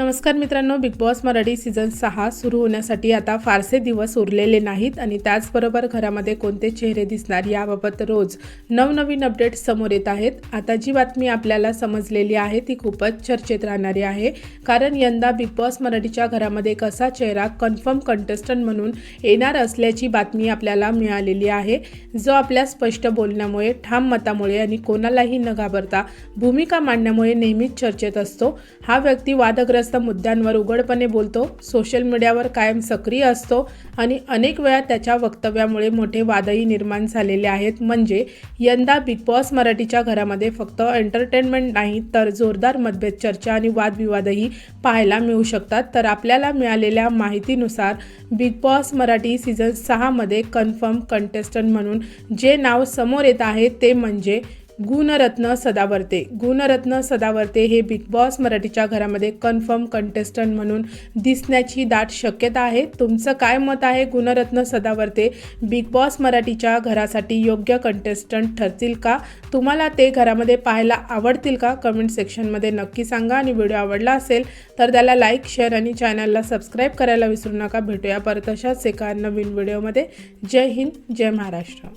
नमस्कार मित्रांनो big Boss Marathi season सहा सुरू होण्यासाठी आता फारसे दिवस उरलेले नाहीत आणि त्याचबरोबर घरामध्ये कोणते चेहरे दिसणार याबाबत रोज नवनवीन अपडेट समोर येत आहेत. आता जी बातमी आपल्याला समजलेली आहे ती खूपच चर्चेत राहणारी आहे. कारण यंदा बिग बॉस मराठीच्या घरामध्ये कसा चेहरा कन्फर्म कंटेस्टंट म्हणून येणार असल्याची बातमी आपल्याला मिळालेली आहे. जो आपल्या स्पष्ट बोलण्यामुळे ठाम मतामुळे आणि कोणालाही न घाबरता भूमिका मांडण्यामुळे नेहमीच चर्चेत असतो. हा व्यक्ती वादग्रस्त मुद्द्यांवर उघडपणे बोलतो. सोशल मीडियावर कायम सक्रिय असतो आणि अनेक वेळा त्याच्या वक्तव्यामुळे मोठे वादही निर्माण झालेले आहेत. म्हणजे यंदा बिग बॉस मराठीच्या घरामध्ये फक्त एंटरटेनमेंट नाही तर जोरदार मतभेद चर्चा आणि वादविवादही पाहायला मिळू शकतात. तर आपल्याला मिळालेल्या माहितीनुसार बिग बॉस मराठी सीझन सहामध्ये कन्फर्म कंटेस्टंट म्हणून जे नाव समोर येत आहे ते म्हणजे गुणरत्न सदावर्ते. गुणरत्न सदावर्ते हे बिग बॉस मराठीच्या घरामध्ये कन्फर्म कंटेस्टंट म्हणून दिसण्याची दाट शक्यता आहे. तुमचं काय मत आहे? गुणरत्न सदावर्ते बिग बॉस मराठीच्या घरासाठी योग्य कंटेस्टंट ठरतील का? तुम्हाला ते घरामध्ये पाहायला आवडतील का? कमेंट सेक्शनमध्ये नक्की सांगा आणि व्हिडिओ आवडला असेल तर त्याला लाईक शेअर आणि चॅनलला सबस्क्राईब करायला विसरू नका. भेटूया परत अशाच एका नवीन व्हिडिओमध्ये जय हिंद जय महाराष्ट्र.